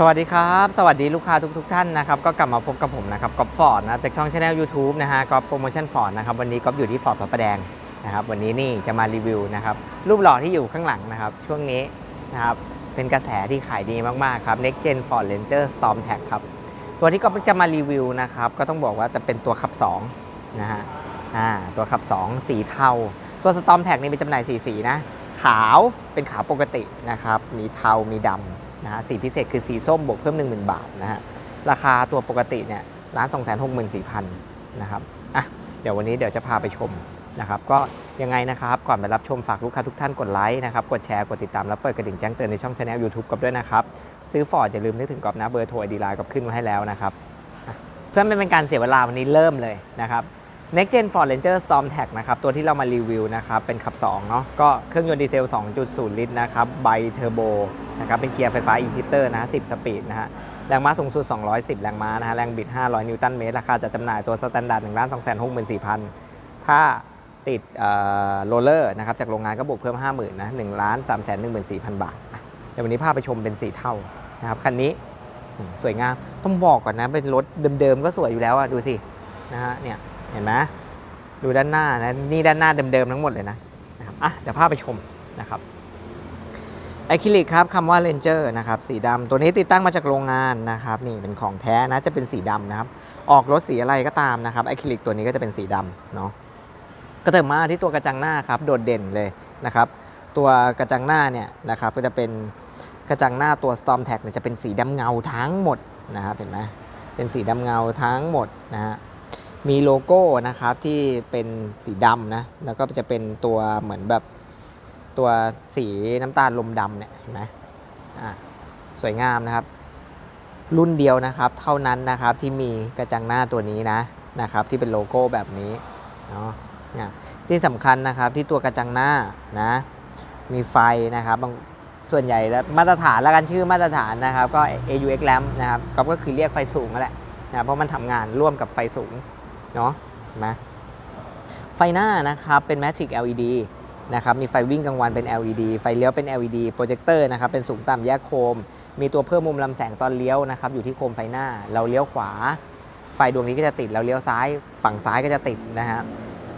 สวัสดีครับ สวัสดีลูกค้าทุกทท่านนะครับก็กลับมาพบกับผมนะครับก๊อฟฟอร์ดนะจากช่องช anel YouTube นะฮะก๊อฟโปรโมชั่นฟอร์ดนะครับวันนี้ก๊อฟอยู่ที่ฟอร์ดพระประแดงนะครับวันนี้นี่จะมารีวิวนะครับรูปหล่อที่อยู่ข้างหลังนะครับช่วงนี้นะครับเป็นกระแสที่ขายดีมากๆครับ Next Gen Ford Ranger Storm Tag ครับตัวที่ก๊อฟจะมารีวิวนะครับก็ต้องบอกว่าจะเป็นตัวขับ2นะฮะอ่าตัวขับ 2 สีเทา ตัว Storm Tag นี่เป็นจำหน่ายสีสีนะขาวเป็นขาวปกตินะครับมีเทามีดำ นะฮะสีพิเศษคือสีส้มบวกเพิ่ม 10,000 บาทนะฮะราคาตัวปกติเนี่ยร้าน2 6 4 0 0 0นะครับอะเดี๋ยววันนี้เดี๋ยวจะพาไปชมนะครับก็ยังไงนะครับก่อนไปรับชมฝากลูกค้าทุกท่านกดไลค์นะครับกดแชร์กดติดตาม แล้วเปิดกระดิ่งแจ้งเตือนในช่องช anel YouTube กับด้วยนะครับ ซื้อฟอร์ดอย่าลืมนึกถึงกรอบนะเบอร์โทรไอดีไลน์กับขึ้นไว้ให้แล้วนะครับ เพื่อไม่เป็นการเสียเวลาวันนี้เริ่มเลยนะครับ Next Gen Ford Ranger Storm Tag นะครับตัวที่เรามารีวิวนะครับเป็นขับ2เนาะก็เครื่องยนต์ดีเซล 2.0 ลิตรนะครับไบเทอร์โบนะครับเป็นเกียร์ไฟฟ้า e-shifter นะ 10 สปีดนะฮะแรงม้าสูงสุด 210 แรงม้านะฮะแรงบิด 500 นิวตันเมตร ราคาจัดจำหน่ายตัวสแตนดาร์ด1 2 6 4 0 0 0 ถ้าติดโรลเลอร์นะครับจากโรงงานก็บวกเพิ่ม 50,000นะ1ล้าน3 1 4 0 0 0 บาทอะเดี๋ยววันนี้พาไปชมเป็นสีเท่านะครับคันนี้สวยงามต้องบอกก่อนนะเป็นรถเดิมๆก็สวยอยู่แล้วอะดูสินะฮะเนี่ย เห็นไหมดูด้านหน้านะนี่ด้านหน้าเดิมๆทั้งหมดเลยนะนะครับอะเดี๋ยวพาไปชมนะครับไอคิลิกครับคำว่า Ranger นะครับสีดำตัวนี้ติดตั้งมาจากโรงงานนะครับนี่เป็นของแท้นะจะเป็นสีดำนะครับ ออกรถสีอะไรก็ตามนะครับไอคิลิกตัวนี้ก็จะเป็นสีดำเนาะก็เติมมาที่ตัวกระจังหน้าครับโดดเด่นเลยนะครับตัวกระจังหน้าเนี่ยนะครับก็จะเป็นกระจังหน้าตัว Storm Tag เนี่ยจะเป็นสีดำเงาทั้งหมดนะครับเห็นไหมเป็นสีดำเงาทั้งหมดนะฮะ มีโลโก้นะครับที่เป็นสีดำนะแล้วก็จะเป็นตัวเหมือนแบบตัวสีน้ำตาลลมดำเนี่ยเห็นไหมอะสวยงามนะครับ รุ่นเดียวนะครับ เท่านั้นนะครับที่มีกระจังหน้าตัวนี้นะนะครับ ที่เป็นโลโก้แบบนี้เนาะเนี่ยที่สำคัญนะครับที่ตัวกระจังหน้านะมีไฟนะครับบางส่วนใหญ่แล้วมาตรฐานแล้วกันชื่อมาตรฐานนะครับ ก็ AUX lamp นะครับก็ก็คือเรียกไฟสูงนั่นแหละนะเพราะมันทำงานร่วมกับไฟสูง เนาะเห็นไหมไฟหน้านะครับเป็น Matrix LED นะครับมีไฟวิ่งกลางวันเป็น LED ไฟเลี้ยวเป็น LED โปรเจคเตอร์นะครับเป็นสูงต่ำแยกโคม มีตัวเพิ่มมุมลำแสงตอนเลี้ยวนะครับอยู่ที่โคมไฟหน้า เราเลี้ยวขวา ไฟดวงนี้ก็จะติด เราเลี้ยวซ้าย ฝั่งซ้ายก็จะติดนะฮะ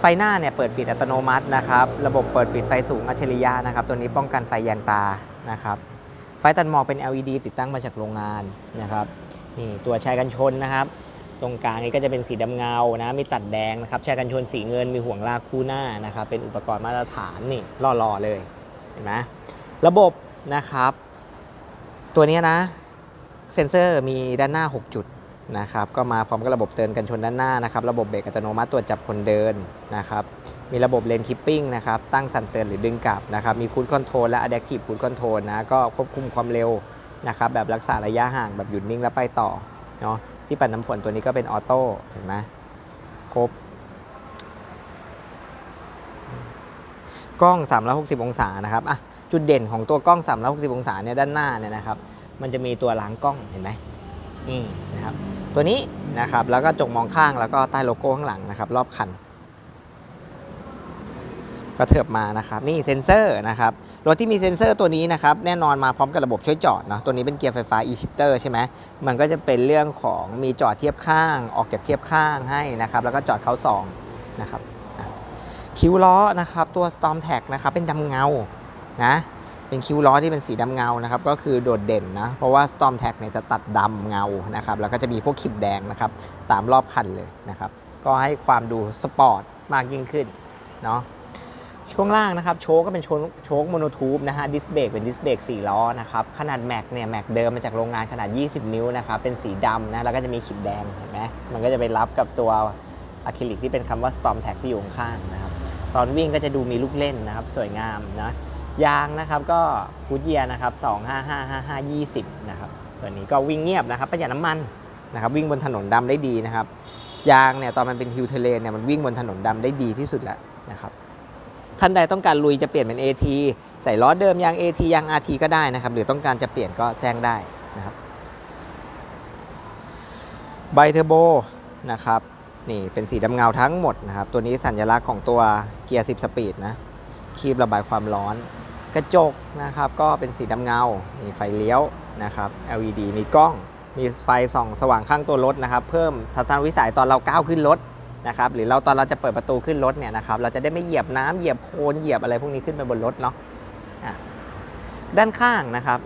ไฟหน้าเนี่ยเปิดปิดอัตโนมัตินะครับ ระบบเปิดปิดไฟสูงอัจฉริยะนะครับ ตัวนี้ป้องกันไฟแยงตานะครับ ไฟตัดหมอกเป็น LED ติดตั้งมาจากโรงงานนะครับ นี่ตัวชายกันชนนะครับ ตรงกลางนี้ก็จะเป็นสีดำเงานะมีตัดแดงนะครับแชร์กันชนสีเงินมีห่วงลากคู่หน้านะครับเป็นอุปกรณ์มาตรฐานนี่หล่อๆเลยเห็นไหมระบบนะครับ ตัวนี้นะเซ็นเซอร์มีด้านหน้า 6 จุดนะครับก็มาพร้อมกับระบบเตือนกันชนด้านหน้านะครับระบบเบรกอัตโนมัติตรวจจับคนเดินนะครับมีระบบเลนคิปปิ้งนะครับตั้งสั่นเตือนหรือดึงกลับนะครับมีคูดคอนโทรลและ Adaptive Cruise Control นะก็ควบคุมความเร็วนะครับแบบรักษาระยะห่างแบบหยุดนิ่งแล้วไปต่อเนาะ ที่ปัดน้ำฝนตัวนี้ก็เป็นออโต้เห็นไหมครบ กล้อง 360 องศานะครับอะจุดเด่นของตัวกล้อง 360 องศาเนี่ยด้านหน้าเนี่ยนะครับ มันจะมีตัวล้างกล้องเห็นไหมนี่นะครับ ตัวนี้นะครับแล้วก็จกมองข้างแล้วก็ใต้โลโก้ข้างหลังนะครับ รอบคัน ก็เถิบมานะครับนี่เซ็นเซอร์นะครับรถที่มีเซ็นเซอร์ตัวนี้นะครับแน่นอนมาพร้อมกับระบบช่วยจอดเนาะตัวนี้เป็นเกียร์ไฟฟ้า e-shifter ใช่ไหมมันก็จะเป็นเรื่องของมีจอดเทียบข้าง ออกจากเทียบข้างให้นะครับแล้วก็จอดเขาซองนะครับคิ้วล้อนะครับตัว Storm Tag นะครับเป็นดำเงานะเป็นคิ้วล้อที่เป็นสีดำเงานะครับก็คือโดดเด่นนะเพราะว่า Storm Tag เนี่ยจะตัดดำเงานะครับแล้วก็จะมีพวกขีดแดงนะครับตามรอบคันเลยนะครับก็ให้ความดูสปอร์ตมากยิ่งขึ้นเนาะ ช่วงล่างนะครับโชคก็เป็นโชคโชคโมโนทูบนะฮะดิสเบรกเป็นดิสเบรก4ล้อนะครับขนาดแม็กเนี่ยแม็กเดิมมาจากโรงงานขนาด 20 นิ้วนะครับเป็นสีดำนะแล้วก็จะมีขีดแดงเห็นไหมมันก็จะไปรับกับตัวอะคริลิกที่เป็นคำว่า Storm Tag ที่อยู่ข้างนะครับตอนวิ่งก็จะดูมีลูกเล่นนะครับสวยงามนะยางนะครับก็กูดเยียนะครับ2555520นะครับตัวนี้ก็วิ่งเงียบนะครับประหยัดน้ำมันนะครับวิ่งบนถนนดำได้ดีนะครับยางเนี่ยตอนมันเป็นฮิวเทเลนเนี่ยมันวิ่งบนถนนดำได้ดีที่สุดแล้วนะครับ ท่านใดต้องการลุยจะเปลี่ยนเป็น AT ใส่ล้อเดิมยาง AT ยาง RT ก็ได้นะครับ หรือต้องการจะเปลี่ยนก็แจ้งได้นะครับไบเทอร์โบนะครับนี่เป็นสีดำเงาทั้งหมดนะครับ ตัวนี้สัญลักษณ์ของตัวเกียร์ 10 สปีดนะคีบระบายความร้อน กระจกนะครับ ก็เป็นสีดำเงา มีไฟเลี้ยวนะครับ LED มีกล้อง มีไฟส่องสว่างข้างตัวรถนะครับ เพิ่มทัศนวิสัยตอนเราก้าวขึ้นรถ นะครับหรือเราตอนเราจะเปิดประตูขึ้นรถเนี่ยนะครับเราจะได้ไม่เหยียบน้ำเหยียบโคลนเหยียบอะไรพวกนี้ขึ้นไปบนรถเนาะะด้านข้างนะครับ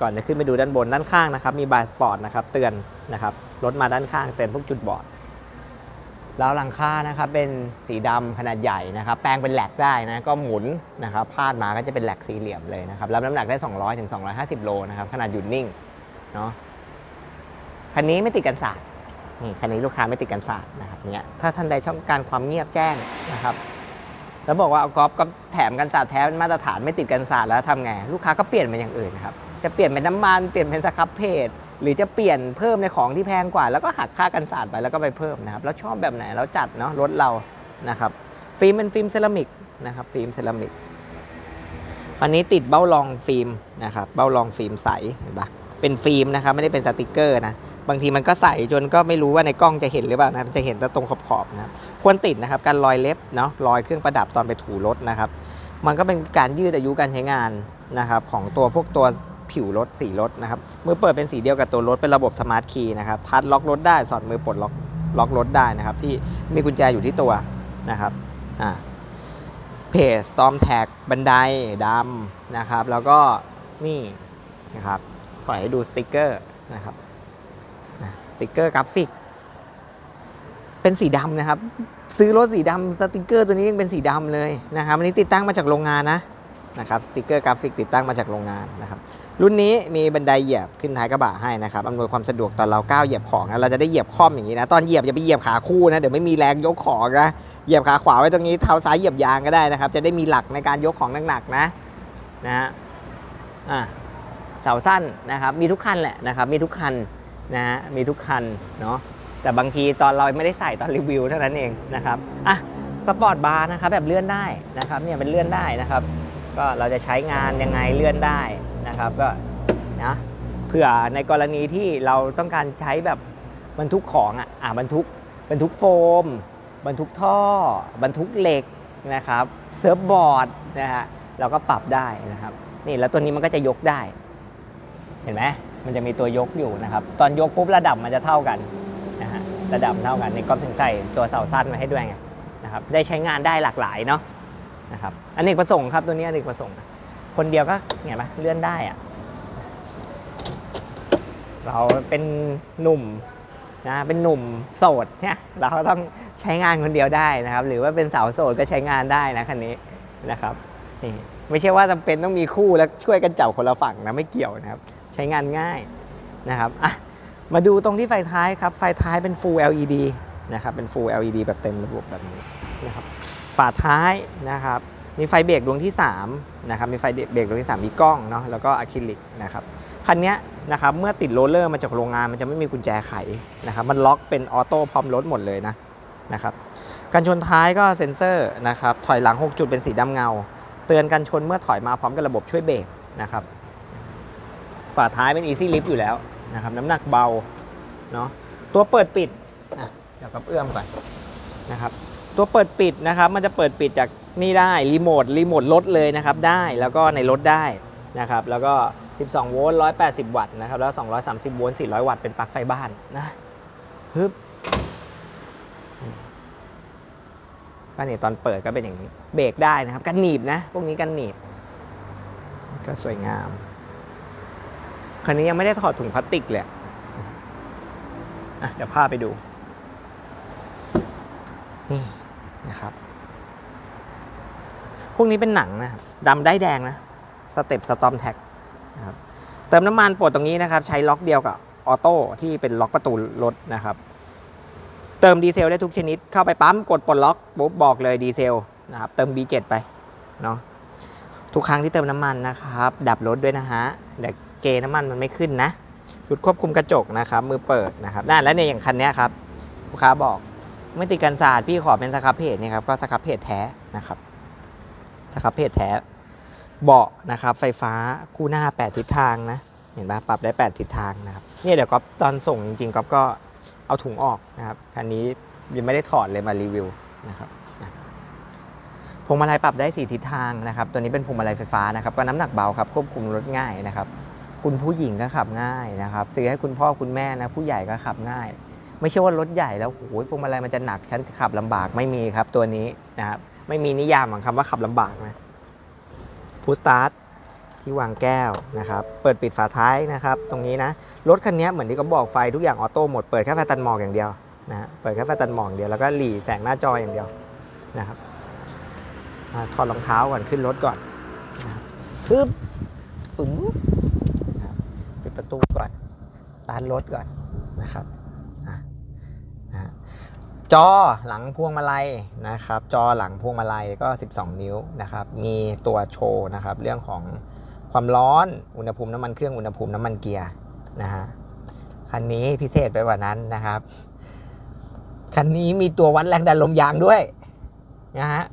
ก่อนจะขึ้นไปดูด้านบนด้านข้างนะครับมีบายสปอร์ตนะครับเตือนนะครับรถมาด้านข้างเตือนพวกจุดบอดแล้วหลังคานะครับเป็นสีดำขนาดใหญ่นะครับ แปลงเป็นแหลกได้นะก็หมุนนะครับพาดมาก็จะเป็นแหลกสี่เหลี่ยมเลยนะครับรับน้ำหนักได้ 200ถึง250 โลนะครับขนาดหยุดนิ่งเนาะคันนี้ไม่ติดกันศาสต นี่คันนี้ลูกค้าไม่ติดกันศาสตร์นะครับเนี่ยถ้าท่านใดช่องการความเงียบแจ้งนะครับ แล้วบอกว่าเอากอล์ฟก็แถมกันศาสตร์แท้เป็นมาตรฐานไม่ติดกันศาสตร์แล้วทำไงลูกค้าก็เปลี่ยนเป็นอย่างอื่นนะครับจะเปลี่ยนเป็นน้ำมันเปลี่ยนเป็นสครับเพจหรือจะเปลี่ยนเพิ่มในของที่แพงกว่า แล้วก็หักค่ากันศาสตร์ไปแล้วก็ไปเพิ่มนะครับแล้วชอบแบบไหนแล้วจัดเนาะรถเรานะครับฟิล์มเป็นฟิล์มเซรามิกนะครับฟิล์มเซรามิกคันนี้ติดเบ้ารองฟิล์มนะครับเบ้ารองฟิล์มใสเห็นปะ เป็นฟิล์มนะครับไม่ได้เป็นสติกเกอร์นะบางทีมันก็ใสจนก็ไม่รู้ว่าในกล้องจะเห็นหรือเปล่านะจะเห็นแต่ตรงขอบๆนะครับควรติดนะครับการรอยเล็บเนาะรอยเครื่องประดับตอนไปถูรถนะครับ มันก็เป็นการยืดอายุการใช้งานนะครับของตัวพวกตัวผิวรถสีรถนะครับมือเปิดเป็นสีเดียวกับตัวรถเป็นระบบสมาร์ทคีย์นะครับทัชล็อกรถได้สอดมือปลดล็อกล็อกรถได้นะครับ ที่มีกุญแจอยู่ที่ตัวนะครับอ่าเพจสตอมแท็กบันไดดำนะครับ แล้วก็นี่นะครับ ปล่อยให้ดูสติกเกอร์นะครับสติกเกอร์กราฟิก เป็นสีดำนะครับ ซื้อรถสีดำสติกเกอร์ตัวนี้ยังเป็นสีดำเลยนะครับอันนี้ติดตั้งมาจากโรงงานนะนะครับสติกเกอร์กราฟิกติดตั้งมาจากโรงงานนะครับรุ่นนี้มีบันไดเหยียบขึ้นท้ายกระบะให้นะครับอำนวยความสะดวกตอนเราก้าวเหยียบของนะเราจะได้เหยียบค่อมอย่างนี้นะตอนเหยียบอย่าไปเหยียบขาคู่นะเดี๋ยวไม่มีแรงยกของนะเหยียบขาขวาไว้ตรงนี้เท้าซ้ายเหยียบยางก็ได้นะครับ จะได้มีหลักในการยกของหนักๆนะนะฮะอะ เสาสั้นนะครับมีทุกคันแหละนะครับมีทุกคันนะฮะมีทุกคันเนาะแต่บางทีตอนเราไม่ได้ใส่ตอนรีวิวเท่านั้นเองนะครับอะสปอร์ตบาร์นะครับแบบเลื่อนได้นะครับเนี่ยเป็นเลื่อนได้นะครับ ก็เราจะใช้งานยังไงเลื่อนได้นะครับก็นะเผื่อในกรณีที่เราต้องการใช้แบบบรรทุกของอะอะบรรทุกบรรทุกโฟม บรรทุกท่อ บรรทุกเหล็กนะครับเซิร์ฟบอร์ดนะฮะเราก็ปรับได้นะครับนี่แล้วตัวนี้มันก็จะยกได้ เห็นไหมมันจะมีตัวยกอยู่นะครับ ตอนยกปุ๊บระดับมันจะเท่ากันนะฮะระดับเท่ากันในก็ถึงใส่ตัวเสาสั้นมาให้ด้วยไงนะครับได้ใช้งานได้หลากหลายเนาะนะครับอันนี้ประสงค์ครับตัวนี้อันนี้ประสงค์คนเดียวก็เห็นไหมเลื่อนได้อะเราเป็นหนุ่มนะเป็นหนุ่มโสดเนี่ยเราก็ต้องใช้งานคนเดียวได้นะครับ หรือว่าเป็นสาวโสดก็ใช้งานได้นะคันนี้นะครับนี่ไม่ใช่ว่าจำเป็นต้องมีคู่แล้วช่วยกันจับคนละฝั่งนะไม่เกี่ยวนะครับ ใช้งานง่ายนะครับมาดูตรงที่ไฟท้ายครับ ไฟท้ายเป็น Full LED นะครับ เป็น Full LED แบบเต็มระบบแบบนี้นะครับ ฝาท้ายนะครับ มีไฟเบรกดวงที่3นะครับ มีไฟเบรกดวงที่ 3 มีกล้องเนาะ แล้วก็อะคริลิกนะครับ คันนี้นะครับ เมื่อติดโรลเลอร์มาจากโรงงานมันจะไม่มีกุญแจไขนะครับ มันล็อกเป็นออโต้พร้อมรถหมดเลยนะนะครับ กันชนท้ายก็เซ็นเซอร์นะครับ ถอยหลัง 6 จุดเป็นสีดำเงา เตือนกันชนเมื่อถอยมาพร้อมกับระบบช่วยเบรกนะครับ ฝาท้ายเป็น Easy Lift อยู่แล้วนะครับน้ำหนักเบาเนาะตัวเปิดปิดอะเดี๋ยวกับเอื้อมก่อนนะครับตัวเปิดปิดนะครับมันจะเปิดปิดจากนี่ได้รีโมทรีโมทรถเลยนะครับได้แล้วก็ในรถได้นะครับแล้วก็ 12 โวลต์ 180 วัตต์นะครับแล้ว 230 โวลต์ 400 วัตต์เป็นปลั๊กไฟบ้านนะฮึบก็นี่ตอนเปิดก็เป็นอย่างนี้ เบรกได้นะครับกันหนีบนะ พวกนี้กันหนีบ ก็สวยงาม คันนี้ยังไม่ได้ถอดถุงพลาสติกเลยอะเดี๋ยวพาไปดู นี่นะครับ พวกนี้เป็นหนังนะครับดำได้แดงนะสเต็ปสตอมแท็กนะครับเติมน้ำมันปลดตรงนี้นะครับ ใช้ล็อกเดียวกับออโต้ที่เป็นล็อกประตูรถนะครับ เติมดีเซลได้ทุกชนิด เข้าไปปั๊มกดปลดล็อกปุ๊บบอกเลยดีเซลนะครับ เติม B7 ไปเนาะทุกครั้งที่เติมน้ำมันนะครับ ดับรถด้วยนะฮะเดี๋ยว กน้ำมันมันไม่ขึ้นนะชุดควบคุมกระจกนะครับ มือเปิดนะครับนั่นแล้วเนี่ยอย่างคันนี้ครับลูกค้าบอกไม่ติดกันศาสตร์พี่ขอเป็นสครับเพจนี่ครับก็สครับเพจแท้นะครับสครับเพจแท้เบาะนะครับ ไฟฟ้าคู่หน้า 8 ทิศทางนะ เห็นปะปรับได้ 8 ทิศทางนะครับเนี่ยเดี๋ยวก๊อฟตอนส่งจริงๆก๊อฟก็เอาถุงออกนะครับคันนี้ยังไม่ได้ถอดเลยมารีวิวนะครับพวงมาลัยปรับได้ 4 ทิศทางนะครับ ตัวนี้เป็นพวงมาลัยไฟฟ้านะครับ ก็น้ำหนักเบาครับ ควบคุมรถง่ายนะครับ คุณผู้หญิงก็ขับง่ายนะครับซื้อให้คุณพ่อคุณแม่นะผู้ใหญ่ก็ขับง่าย ไม่ใช่ว่ารถใหญ่แล้วโอ้ยพวงมาลัยมันจะหนักฉันขับลำบากไม่มีครับตัวนี้นะครับไม่มีนิยามของคำว่าขับลำบากนะพูสตาร์ทที่วางแก้วนะครับเปิดปิดฝาท้ายนะครับตรงนี้นะรถคันนี้เหมือนที่เขาบอกไฟทุกอย่างออโต้หมดเปิดแค่ไฟตันหมอกอย่างเดียวนะฮะเปิดแค่ไฟตันหมอกอย่างเดียวแล้วก็หลีแสงหน้าจออย่างเดียวนะครับอ่าถอดรองเท้าก่อนขึ้นรถก่อนนะครับปึ๊บปึ๋งนะครับปิดประตูก่อน ตานรถก่อนนะครับจอหลังพวงมาลัยนะครับ จอหลังพวงมาลัยก็ 12 นิ้วนะครับ มีตัวโชว์นะครับ เรื่องของความร้อนอุณหภูมิน้ำมันเครื่องอุณหภูมิน้ำมันเกียร์นะฮะคันนี้พิเศษไปกว่านั้นนะครับ คันนี้มีตัววัดแรงดันลมยางด้วยนะฮะ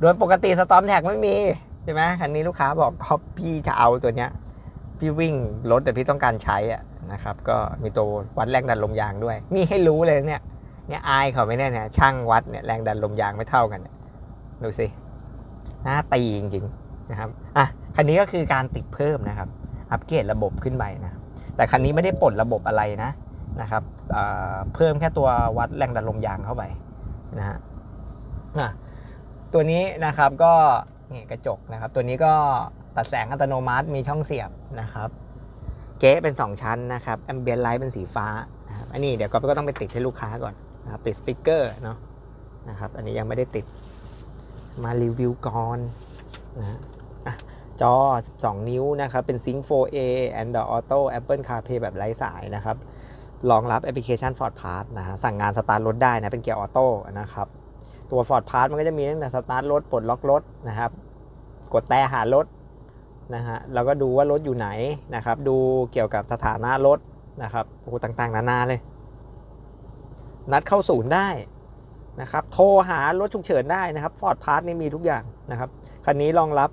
โดยปกติสตอมแท็กไม่มีใช่ไหมคันนี้ลูกค้าบอกก็พี่จะเอาตัวเนี้ยพี่วิ่งรถแต่พี่ต้องการใช้อะ นะครับ ก็มีตัววัดแรงดันลมยางด้วย นี่ให้รู้เลยเนี่ย เนี่ยอายเขาไหม่เนี่ยเนี่ย ช่างวัดเนี่ยแรงดันลมยางไม่เท่ากันเนี่ยดูสิหน้าตีจริงๆนะครับ อะ คันนี้ก็คือการติดเพิ่มนะครับ อัปเกรดระบบขึ้นไปนะ แต่คันนี้ไม่ได้ปลดระบบอะไรนะ นะครับเเพิ่มแค่ตัววัดแรงดันลมยางเข้าไปนะฮะอะตัวนี้นะครับก็นี่กระจกนะครับ ตัวนี้ก็ตัดแสงอัตโนมัติมีช่องเสียบนะครับ เก๊เป็น 2 ชั้นนะครับแอมเบียนไลท์เป็นสีฟ้านะครับอันนี้เดี๋ยวก็ก็ต้องไปติดให้ลูกค้าก่อนนะครับติดสติ๊กเกอร์เนาะนะครับอันนี้ยังไม่ได้ติดมารีวิวก่อนนะฮะอะจอ 12 นิ้วนะครับ เป็น Sync 4A Android Auto Apple CarPlay แบบไร้สายนะครับ รองรับแอปพลิเคชัน Ford Pass นะฮะ สั่งงานสตาร์ทรถได้นะ เป็นเกียร์ออโต้นะครับ ตัว Ford Pass มันก็จะมีตั้งแต่สตาร์ทรถ ปลดล็อกรถนะครับ กดแต่หารถ นะฮะแล้วก็ดูว่ารถอยู่ไหนนะครับ ดูเกี่ยวกับสถานะรถนะครับโอ้โหต่างๆ นานาเลย นัดเข้าศูนย์ได้นะครับ โทรหารถฉุกเฉินได้นะครับ Ford Pass นี่มีทุกอย่างนะครับ คันนี้รองรับ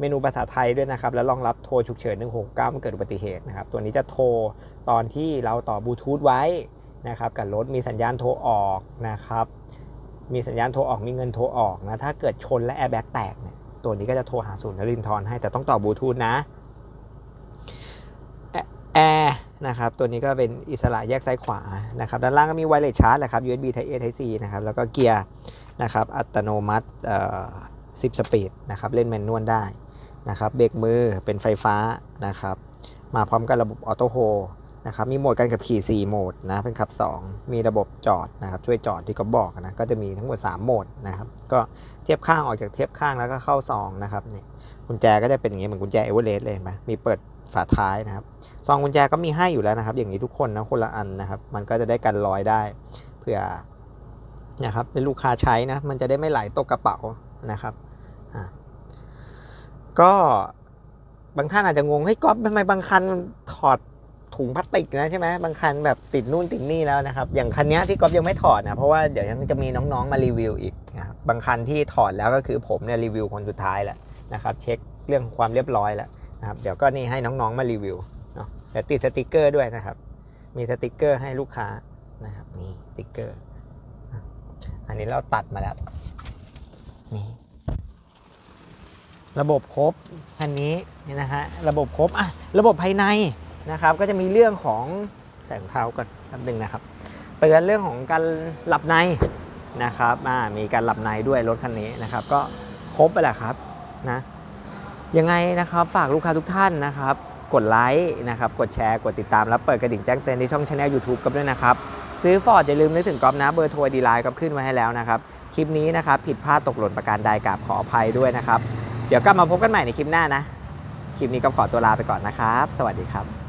เมนูภาษาไทยด้วยนะครับ แล้วรองรับโทรฉุกเฉิน 169เมื่อเกิดอุบัติเหตุนะครับ ตัวนี้จะโทรตอนที่เราต่อบลูทูธไว้นะครับกับรถมีสัญญาณโทรออกนะครับ มีสัญญาณโทรออกมีเงินโทรออกนะ ถ้าเกิดชนและแอร์แบ็กแตกเนี่ย ตัวนี้ก็จะโทรหาศูนย์นรินทร์ให้แต่ต้องต่อบลูทูธนะแอร์นะครับตัวนี้ก็เป็นอิสระแยกซ้ายขวานะครับด้านล่างก็มีไวเลสชาร์จแหละครับ USB Type A Type C นะครับแล้วก็เกียร์นะครับอัตโนมัติเอ่อ10 สปีดนะครับเล่นแมนนวลได้นะครับเบรกมือเป็นไฟฟ้านะครับมาพร้อมกับระบบออโต้โฮ นะครับมีโหมดการขับขี่ 4 โหมดนะเป็นขับ 2 มีระบบจอดนะครับช่วยจอดที่เขาบอกนะก็จะมีทั้งหมด 3 โหมดนะครับก็เทียบข้างออกจากเทียบข้างแล้วก็เข้า2นะครับนี่กุญแจก็จะเป็นอย่างนี้เหมือนกุญแจเอเวอเรสต์เลยเห็นไหมมีเปิดฝาท้ายนะครับซองกุญแจก็มีให้อยู่แล้วนะครับ อย่างนี้ทุกคนนะคนละอันนะครับมันก็จะได้กันรอยได้เผื่อนะครับเป็นลูกค้าใช้นะมันจะได้ไม่ไหลตกกระเป๋านะครับอ่าก็บางท่านอาจจะงงเฮ้ยก๊อฟทำไมบางคันถอด ถุงพลาสติกนะใช่ไหมบางคันแบบติดนู่นติดนี่แล้วนะครับ อย่างคันนี้ที่ก๊อฟยังไม่ถอดนะเพราะว่าเดี๋ยวยังจะมีน้องๆมารีวิวอีกนะครับบางคันที่ถอดแล้วก็คือผมเนี่ยรีวิวคนสุดท้ายแล้วนะครับ เช็คเรื่องความเรียบร้อยแล้วนะครับเดี๋ยวก็นี่ให้น้องๆมารีวิวเนาะเดี๋ยวติดสติกเกอร์ด้วยนะครับ มีสติกเกอร์ให้ลูกค้านะครับนี่สติกเกอร์ อันนี้เราตัดมาแล้วนี่ระบบครบคันนี้นี่นะฮะระบบครบอะระบบภายใน นะครับก็จะมีเรื่องของแสงเท้าก่อนแป๊บนึงนะครับเตือนเรื่องของการหลับในนะครับมีการหลับในด้วยรถคันนี้นะครับ ก็ครบไปแหละครับนะยังไงนะครับฝากลูกค้าทุกท่านนะครับ กดไลค์นะครับกดแชร์กดติดตาม แล้วเปิดกระดิ่งแจ้งเตือนที่ช่องช anel YouTube กับด้วยนะครับ ซื้อฟอร์ดอย่าลืมนึกถึงกอล์ฟนะเบอร์โทรดีไลน์ก็ขึ้นมาให้แล้วนะครับ คลิปนี้นะครับ ผิดพลาดตกหล่นประการใดกราบขออภัยด้วยนะครับ เดี๋ยวกลับมาพบกันใหม่ในคลิปหน้านะ คลิปนี้ก็ขอตัวลาไปก่อนนะครับ สวัสดีครับ